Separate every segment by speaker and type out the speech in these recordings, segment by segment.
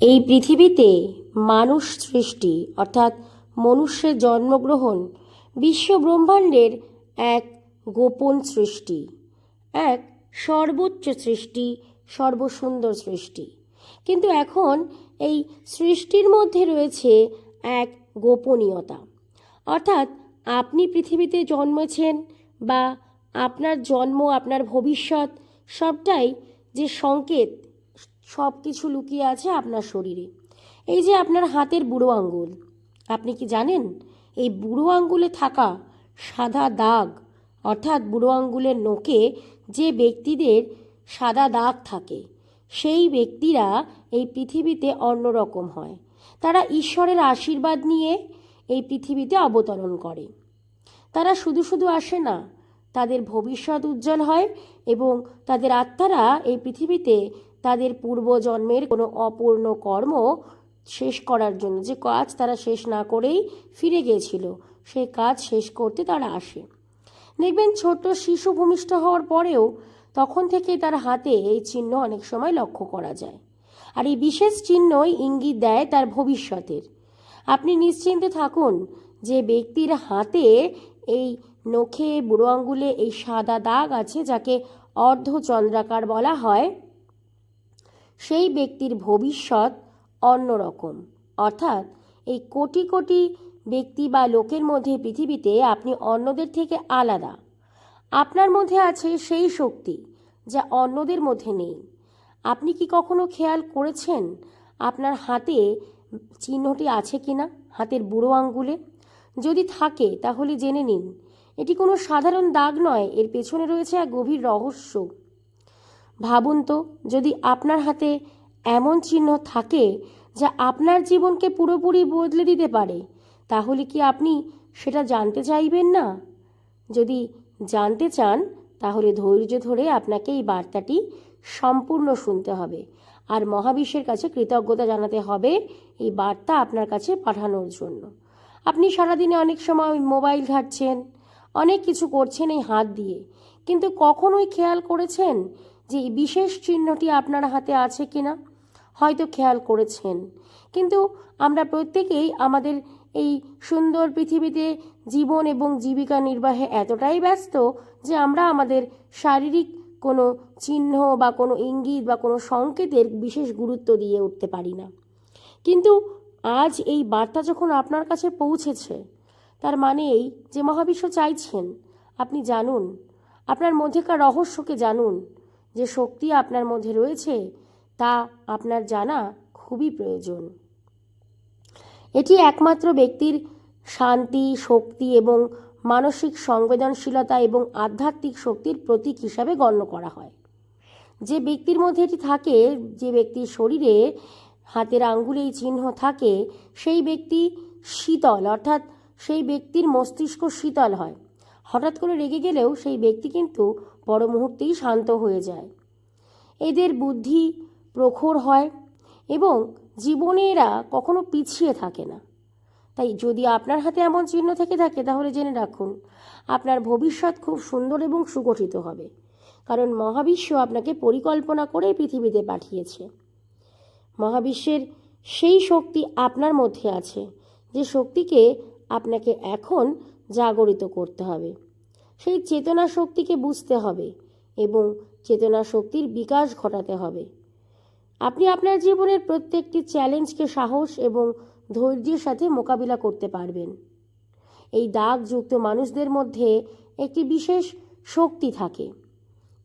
Speaker 1: এই পৃথিবীতে মানুষ সৃষ্টি, অর্থাৎ মনুষ্যের জন্মগ্রহণ, বিশ্ব ব্রহ্মাণ্ডের এক গোপন সৃষ্টি, এক সর্বোচ্চ সৃষ্টি, সর্বসুন্দর সৃষ্টি। কিন্তু এখন এই সৃষ্টির মধ্যে রয়েছে এক গোপনীয়তা। অর্থাৎ আপনি পৃথিবীতে জন্মেছেন বা আপনার জন্ম, আপনার ভবিষ্যৎ সবটাই যে সংকেত সব কিছু লুকিয়ে আছে আপনার শরীরে। এই যে আপনার হাতের বুড়ো আঙ্গুল। আপনি কি জানেন, এই বুড়ো আঙ্গুলে থাকা সাদা দাগ, অর্থাৎ বুড়ো আঙ্গুলের নোকে যে ব্যক্তিদের সাদা দাগ থাকে, সেই ব্যক্তিরা এই পৃথিবীতে অন্যরকম হয়। তারা ঈশ্বরের আশীর্বাদ নিয়ে এই পৃথিবীতে অবতরণ করে। তারা শুধু শুধু আসে না, তাদের ভবিষ্যৎ উজ্জ্বল হয় এবং তাদের আত্মারা এই পৃথিবীতে তাদের পূর্বজন্মের কোনো অপূর্ণ কর্ম শেষ করার জন্য, যে কাজ তারা শেষ না করেই ফিরে গিয়েছিল সেই কাজ শেষ করতে তারা আসে। দেখবেন ছোট্ট শিশু ভূমিষ্ঠ হওয়ার পরেও তখন থেকে তার হাতে এই চিহ্ন অনেক সময় লক্ষ্য করা যায়। আর এই বিশেষ চিহ্নই ইঙ্গিত দেয় তার ভবিষ্যতের। আপনি নিশ্চিন্তে থাকুন যে ব্যক্তির হাতে এই নখে বুড়ো আঙ্গুলে এই সাদা দাগ আছে, যাকে অর্ধচন্দ্রাকার বলা হয়। সেই ব্যক্তির ভবিষ্যৎ অন্যরকম। অর্থাৎ এই কোটি কোটি ব্যক্তি বা লোকের মধ্যে পৃথিবীতে আপনি অন্যদের থেকে আলাদা। আপনার মধ্যে আছে সেই শক্তি যা অন্যদের মধ্যে নেই। আপনি কি কখনো খেয়াল করেছেন আপনার হাতে চিহ্নটি আছে কিনা হাতের বুড়ো আঙ্গুলে? যদি থাকে, তাহলে জেনে নিন। এটি কোনো সাধারণ দাগ নয়, এর পেছনে রয়েছে এক গভীর রহস্য। ভাবুন তো, যদি আপনার হাতে এমন চিহ্ন থাকে যা আপনার জীবনকে পুরোপুরি বদলে দিতে পারে, তাহলে কি আপনি সেটা জানতে চাইবেন না? যদি জানতে চান, তাহলে ধৈর্য ধরে আপনাকে এই বার্তাটি সম্পূর্ণ শুনতে হবে। আর মহাবিশ্বের কাছে কৃতজ্ঞতা জানাতে হবে এই বার্তা আপনার কাছে পাঠানোর জন্য। আপনি সারাদিনে অনেক সময় মোবাইল ঘাটছেন, অনেক কিছু করছেন এই হাত দিয়ে। কিন্তু কখনোই খেয়াল করেছেন যে এই বিশেষ চিহ্নটি আপনার হাতে আছে কিনা, হয়তো খেয়াল করেছেন। কিন্তু আমরা প্রত্যেকেই আমাদের এই সুন্দর পৃথিবীতে জীবন এবং জীবিকা নির্বাহে এতটাই ব্যস্ত যে আমরা আমাদের শারীরিক কোনো চিহ্ন বা কোনো ইঙ্গিত বা কোনো সংকেতের বিশেষ গুরুত্ব দিয়ে উঠতে পারি না। কিন্তু আজ এই বার্তা যখন আপনার কাছে পৌঁছেছে, তার মানে এই যে মহাবিশ্ব চাইছেন। আপনি জানুন, আপনার মধ্যেকার রহস্যকে জানুন যে শক্তি আপনার মধ্যে রয়েছে, তা আপনার জানা খুবই প্রয়োজন। এটি একমাত্র ব্যক্তির শান্তি, শক্তি এবং মানসিক সংবেদনশীলতা এবং আধ্যাত্মিক শক্তির প্রতীক হিসাবে গণ্য করা হয়। যে ব্যক্তির মধ্যে এটি থাকে, যে ব্যক্তির শরীরে হাতের আঙ্গুলে এই চিহ্ন থাকে, সেই ব্যক্তি শীতল, অর্থাৎ সেই ব্যক্তির মস্তিষ্ক শীতল হয়। হঠাৎ করে রেগে গেলেও সেই ব্যক্তি কিন্তু বড় মুহূর্তেই শান্ত হয়ে যায়। এদের বুদ্ধি প্রখর হয় এবং জীবনে এরা কখনো পিছিয়ে থাকে না। তাই যদি আপনার হাতে এমন চিহ্ন থেকে থাকে, তাহলে জেনে রাখুন, আপনার ভবিষ্যৎ খুব সুন্দর এবং সুগঠিত হবে। কারণ মহাবিশ্ব আপনাকে পরিকল্পনা করে পৃথিবীতে পাঠিয়েছে। মহাবিশ্বের সেই শক্তি আপনার মধ্যে আছে। যে শক্তিকে আপনাকে এখন জাগরিত করতে হবে। সেই চেতনা শক্তিকে বুঝতে হবে এবং চেতনা শক্তির বিকাশ ঘটাতে হবে। আপনি আপনার জীবনের প্রত্যেকটি চ্যালেঞ্জকে সাহস এবং ধৈর্যের সাথে মোকাবিলা করতে পারবেন। এই দাগযুক্ত মানুষদের মধ্যে একটি বিশেষ শক্তি থাকে।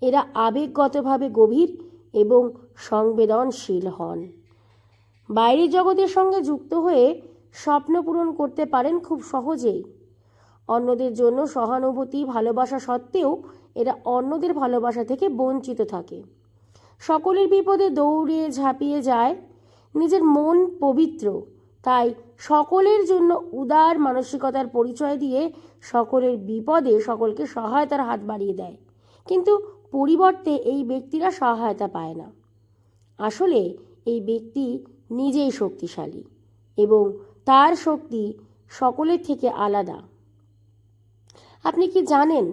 Speaker 1: এরা আবেগগতভাবে গভীর এবং সংবেদনশীল হন। বাইরের জগতের সঙ্গে যুক্ত হয়ে স্বপ্ন পূরণ করতে পারেন খুব সহজেই। অন্যদের জন্য সহানুভূতি, ভালোবাসা সত্ত্বেও এরা অন্যদের ভালোবাসা থেকে বঞ্চিত থাকে। সকলের বিপদে দৌড়ে ঝাঁপিয়ে যায়। নিজের মন পবিত্র। তাই সকলের জন্য উদার মানসিকতার পরিচয় দিয়ে সকলের বিপদে সকলকে সহায়তার হাত বাড়িয়ে দেয়। কিন্তু পরিবর্তে এই ব্যক্তিরা সহায়তা পায় না। আসলে এই ব্যক্তি নিজেই শক্তিশালী এবং তার শক্তি সকলের থেকে আলাদা। আপনি কি জানেন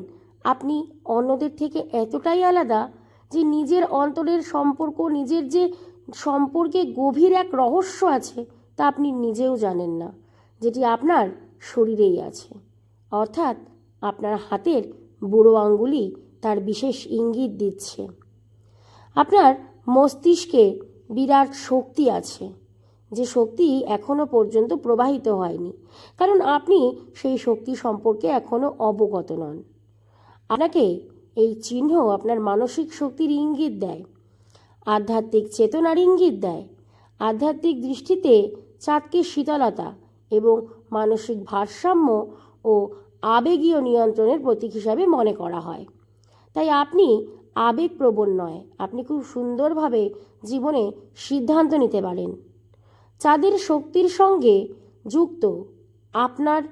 Speaker 1: আপনি অন্যদের থেকে এতটাই আলাদা যে নিজের অন্তরের সম্পর্ক, নিজের যে সম্পর্কে গভীর এক রহস্য আছে তা আপনি নিজেও জানেন না, যেটি আপনার শরীরেই আছে। অর্থাৎ আপনার হাতের বুড়ো আঙ্গুলি তার বিশেষ ইঙ্গিত দিচ্ছে। আপনার মস্তিষ্কে বিরাট শক্তি আছে। যে শক্তি এখনও পর্যন্ত প্রবাহিত হয়নি। কারণ আপনি সেই শক্তি সম্পর্কে এখনও অবগত নন। আপনাকে এই চিহ্ন আপনার মানসিক শক্তির ইঙ্গিত দেয়, আধ্যাত্মিক চেতনার ইঙ্গিত দেয়, আধ্যাত্মিক দৃষ্টিতে চাঁদকে শীতলতা এবং মানসিক ভারসাম্য ও আবেগীয় নিয়ন্ত্রণের প্রতীক হিসাবে মনে করা হয়। তাই আপনি আবেগপ্রবণ নয়, আপনি খুব সুন্দরভাবে জীবনে সিদ্ধান্ত নিতে পারেন। চাঁদের শক্তির সঙ্গে যুক্ত আপনার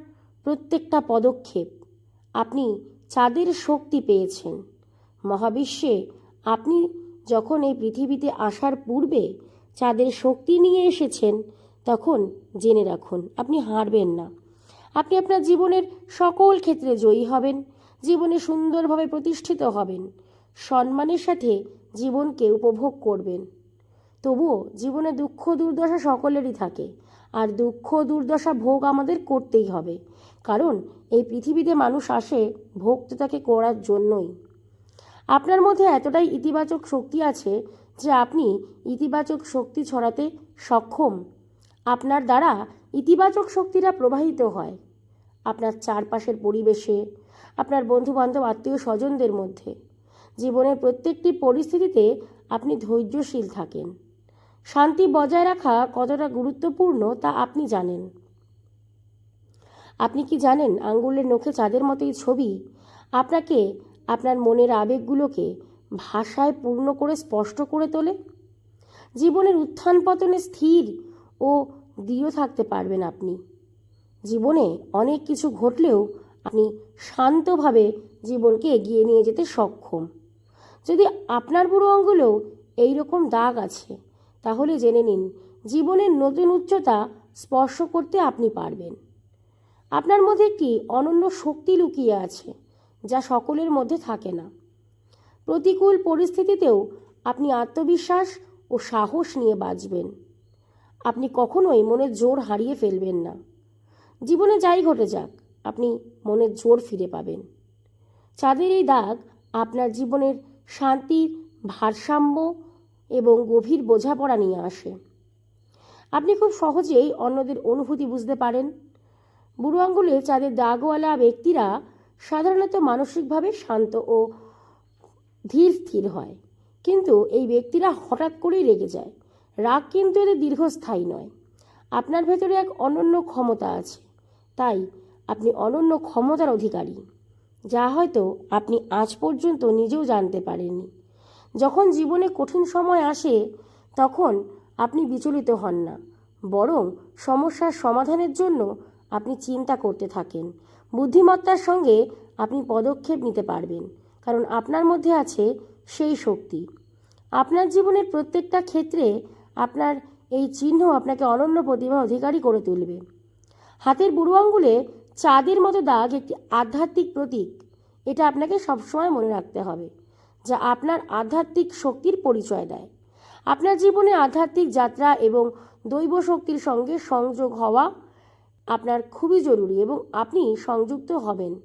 Speaker 1: প্রত্যেকটা পদক্ষেপ। আপনি চাঁদের শক্তি পেয়েছেন। মহাবিশ্বে আপনি যখন এই পৃথিবীতে আসার পূর্বে চাঁদের শক্তি নিয়ে এসেছেন, তখন জেনে রাখুন, আপনি হারবেন না। আপনি আপনার জীবনের সকল ক্ষেত্রে জয়ী হবেন, জীবনে সুন্দরভাবে প্রতিষ্ঠিত হবেন, সম্মানের সাথে জীবনকে উপভোগ করবেন। তবুও জীবনে দুঃখ দুর্দশা সকলেরই থাকে। আর দুঃখ দুর্দশা ভোগ আমাদের করতেই হবে। কারণ এই পৃথিবীতে মানুষ আসে ভোগ তো তাকে করার জন্যই। আপনার মধ্যে এতটাই ইতিবাচক শক্তি আছে যে আপনি ইতিবাচক শক্তি ছড়াতে সক্ষম। আপনার দ্বারা ইতিবাচক শক্তিরা প্রবাহিত হয়। আপনার চারপাশের পরিবেশে, আপনার বন্ধুবান্ধব, আত্মীয় স্বজনদের মধ্যে। জীবনের প্রত্যেকটি পরিস্থিতিতে আপনি ধৈর্যশীল থাকেন। শান্তি বজায় রাখা কতটা গুরুত্বপূর্ণ তা আপনি জানেন। আপনি কি জানেন আঙ্গুলের নখে চাঁদের মতো এই ছবি? আপনাকে আপনার মনের আবেগগুলোকে ভাষায় পূর্ণ করে স্পষ্ট করে তোলে? জীবনের উত্থান পতনে স্থির ও দৃঢ় থাকতে পারবেন আপনি। জীবনে অনেক কিছু ঘটলেও আপনি শান্তভাবে জীবনকে এগিয়ে নিয়ে যেতে সক্ষম। যদি আপনার বুড়ো আঙ্গুলেও এই রকম দাগ আছে তাহলে জেনে নিন, জীবনের নতুন উচ্চতা স্পর্শ করতে আপনি পারবেন। আপনার মধ্যে একটি অনন্য শক্তি লুকিয়ে আছে, যা সকলের মধ্যে থাকে না। প্রতিকূল পরিস্থিতিতেও আপনি আত্মবিশ্বাস ও সাহস নিয়ে বাঁচবেন। আপনি কখনোই মনের জোর হারিয়ে ফেলবেন না। জীবনে যাই ঘটে যাক, আপনি মনের জোর ফিরে পাবেন। চাঁদের এই দাগ আপনার জীবনের শান্তির ভারসাম্য এবং গভীর বোঝাপড়া নিয়ে আসে। আপনি খুব সহজেই অন্যদের অনুভূতি বুঝতে পারেন। বুড়ো আঙ্গুলে চাঁদের দাগওয়ালা ব্যক্তিরা সাধারণত মানসিকভাবে শান্ত ও ধীর স্থির হয়। কিন্তু এই ব্যক্তিরা হঠাৎ করেই রেগে যায়। রাগ কিন্তু এদের দীর্ঘস্থায়ী নয়। আপনার ভেতরে এক অনন্য ক্ষমতা আছে। তাই আপনি অনন্য ক্ষমতার অধিকারী, যা হয়তো আপনি আজ পর্যন্ত নিজেও জানতে পারেননি। যখন জীবনে কঠিন সময় আসে, তখন আপনি বিচলিত হন না। বরং সমস্যার সমাধানের জন্য আপনি চিন্তা করতে থাকেন। বুদ্ধিমত্তার সঙ্গে আপনি পদক্ষেপ নিতে পারবেন, কারণ আপনার মধ্যে আছে সেই শক্তি। আপনার জীবনের প্রত্যেকটা ক্ষেত্রে আপনার এই চিহ্ন আপনাকে অনন্য প্রতিভা অধিকারী করে তুলবে। হাতের বুড়ো আঙ্গুলে চাঁদের মতো দাগ একটি আধ্যাত্মিক প্রতীক। এটা আপনাকে সবসময় মনে রাখতে হবে। যা আপনার আধ্যাত্মিক শক্তির পরিচয় দেয়। আপনার জীবনে আধ্যাত্মিক যাত্রা এবং দৈব শক্তির সঙ্গে সংযোগ হওয়া আপনার খুবই জরুরি এবং আপনি সংযুক্ত হবেন।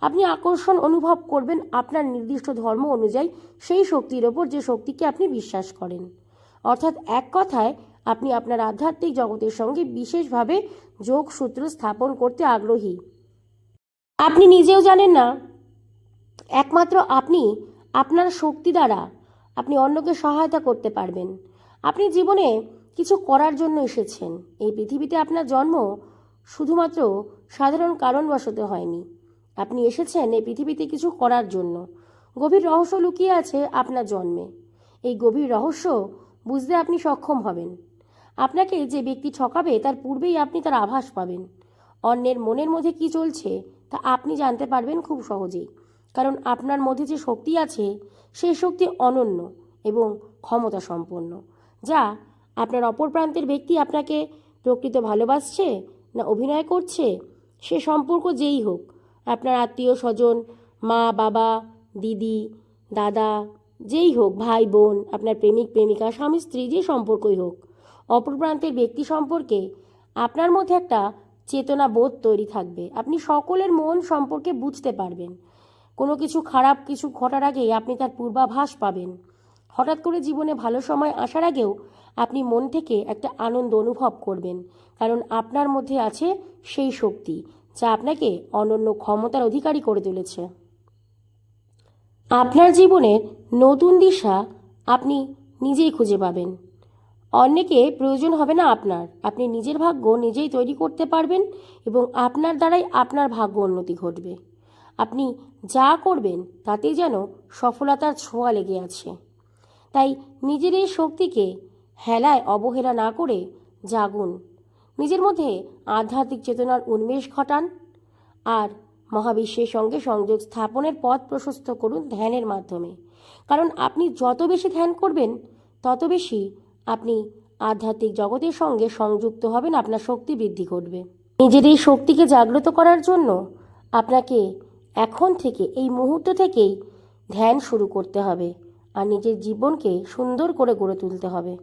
Speaker 1: আপনি আকর্ষণ অনুভব করবেন আপনার নির্দিষ্ট ধর্ম অনুযায়ী সেই শক্তির ওপর যে শক্তিকে আপনি বিশ্বাস করেন। অর্থাৎ এক কথায়, আপনি আপনার আধ্যাত্মিক জগতের সঙ্গে বিশেষভাবে যোগসূত্র স্থাপন করতে আগ্রহী। আপনি নিজেও জানেন না। একমাত্র আপনি আপনার শক্তি দ্বারা আপনি অন্যকে সহায়তা করতে পারবেন। আপনি জীবনে কিছু করার জন্য এসেছেন। এই পৃথিবীতে আপনার জন্ম শুধুমাত্র সাধারণ কারণবশত হয়নি। আপনি এসেছেন এই পৃথিবীতে কিছু করার জন্য। গভীর রহস্য লুকিয়ে আছে আপনার জন্মে। এই গভীর রহস্য বুঝতে আপনি সক্ষম হবেন। আপনাকে যে ব্যক্তি ঠকাবে, তার পূর্বেই আপনি তার আভাস পাবেন। অন্যের মনের মধ্যে কি চলছে, তা আপনি জানতে পারবেন খুব সহজেই। কারণ আপনার মধ্যে যে শক্তি আছে, সেই শক্তি অনন্য এবং ক্ষমতা সম্পন্ন যা আপনার অপর প্রান্তের ব্যক্তি আপনাকে প্রকৃত ভালোবাসছে না অভিনয় করছে, সে সম্পর্ক যেই হোক, আপনার আত্মীয় স্বজন, মা, বাবা, দিদি, দাদা, যেই হোক, ভাই, বোন, আপনার প্রেমিক, প্রেমিকা, স্বামী, স্ত্রী, যে সম্পর্কই হোক, অপর প্রান্তের ব্যক্তি সম্পর্কে আপনার মধ্যে একটা চেতনা বোধ তৈরি থাকবে। আপনি সকলের মন সম্পর্কে বুঝতে পারবেন। কোনো কিছু খারাপ কিছু ঘটার আগেই আপনি তার পূর্বাভাস পাবেন। হঠাৎ করে জীবনে ভালো সময় আসার আগেও আপনি মন থেকে একটা আনন্দ অনুভব করবেন, কারণ আপনার মধ্যে আছে সেই শক্তি, যা আপনাকে অনন্য ক্ষমতার অধিকারী করে তুলেছে। আপনার জীবনের নতুন দিশা আপনি নিজেই খুঁজে পাবেন। অন্যকে প্রয়োজন হবে না আপনার, আপনি নিজের ভাগ্য নিজেই তৈরি করতে পারবেন এবং আপনার দ্বারাই আপনার ভাগ্য উন্নতি ঘটবে। আপনি যা করবেন তাতেই যেন সফলতার ছোঁয়া লেগে আছে। তাই নিজের এই শক্তিকে হেলায় অবহেলা না করে জাগুন। নিজের মধ্যে আধ্যাত্মিক চেতনার উন্মেষ ঘটান আর মহাবিশ্বের সঙ্গে সংযোগ স্থাপনের পথ প্রশস্ত করুন ধ্যানের মাধ্যমে। কারণ আপনি যত বেশি ধ্যান করবেন, তত বেশি আপনি আধ্যাত্মিক জগতের সঙ্গে সংযুক্ত হবেন, আপনার শক্তি বৃদ্ধি ঘটবে। নিজের এই শক্তিকে জাগ্রত করার জন্য আপনাকে এখন থেকে, এই মুহূর্ত থেকেই ধ্যান শুরু করতে হবে আর নিজের জীবনকে সুন্দর করে গড়ে তুলতে হবে।